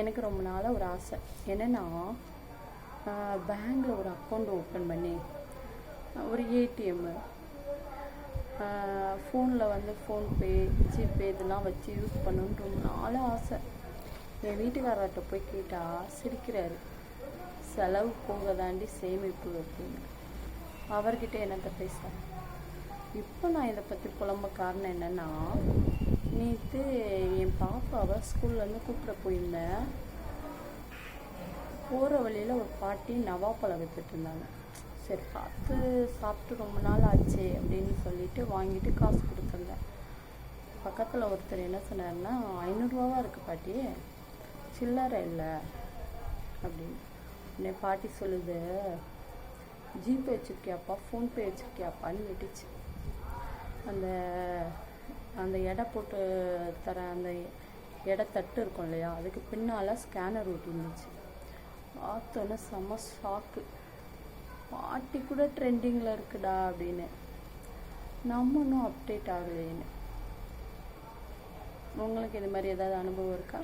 எனக்கு ரொம்ப நாளாக ஒரு ஆசை. என்னென்னா பேங்கில் ஒரு அக்கௌண்ட் ஓப்பன் பண்ணி ஒரு ஏடிஎம்மு ஃபோனில் வந்து ஃபோன்பே ஜிபே இதெல்லாம் வச்சு யூஸ் பண்ணணுன்னு ரொம்ப நாளாக ஆசை. என் வீட்டுக்காரர்கிட்ட போய் கேட்டால் சிரிக்கிறாரு. செலவு போக தாண்டி சேமிப்பு அப்படின்னு. அவர்கிட்ட என்னத்தை பேச? இப்போ நான் இதை பற்றி புலம்ப காரணம் என்னென்னா நேற்று பாப்பாவை ஸ்கூல்லேருந்து கூப்பிட போயிருந்தேன். போகிற வழியில் ஒரு பாட்டி நவாப்பழம் வித்துட்டு இருந்தாங்க. சரி பார்த்து சாப்பிட்டு ரொம்ப நாள் ஆச்சு அப்படின்னு சொல்லிட்டு வாங்கிட்டு காசு கொடுத்துருந்தேன். பக்கத்தில் ஒருத்தர் என்ன சொன்னார்னா ஐநூறுரூவாவா இருக்குது பாட்டி சில்லறை இல்லை அப்படின்னு. உடனே பாட்டி சொல்லுது ஜிபே வச்சுருக்கியாப்பா ஃபோன்பே வச்சுருக்கியாப்பான்னு கேட்டுச்சு. அந்த அந்த எடை போட்டு தர அந்த எடை தட்டு இருக்கும் இல்லையா அதுக்கு பின்னால் ஸ்கேனர் ஒட்டி இருந்துச்சு பார்த்தோன்னே செம்ம ஷாக்கு பாட்டி கூட ட்ரெண்டிங்கில் இருக்குடா அப்படின்னு. நம்ம இன்னும் அப்டேட் ஆகலைன்னு உங்களுக்கு இது மாதிரி ஏதாவது அனுபவம் இருக்கா?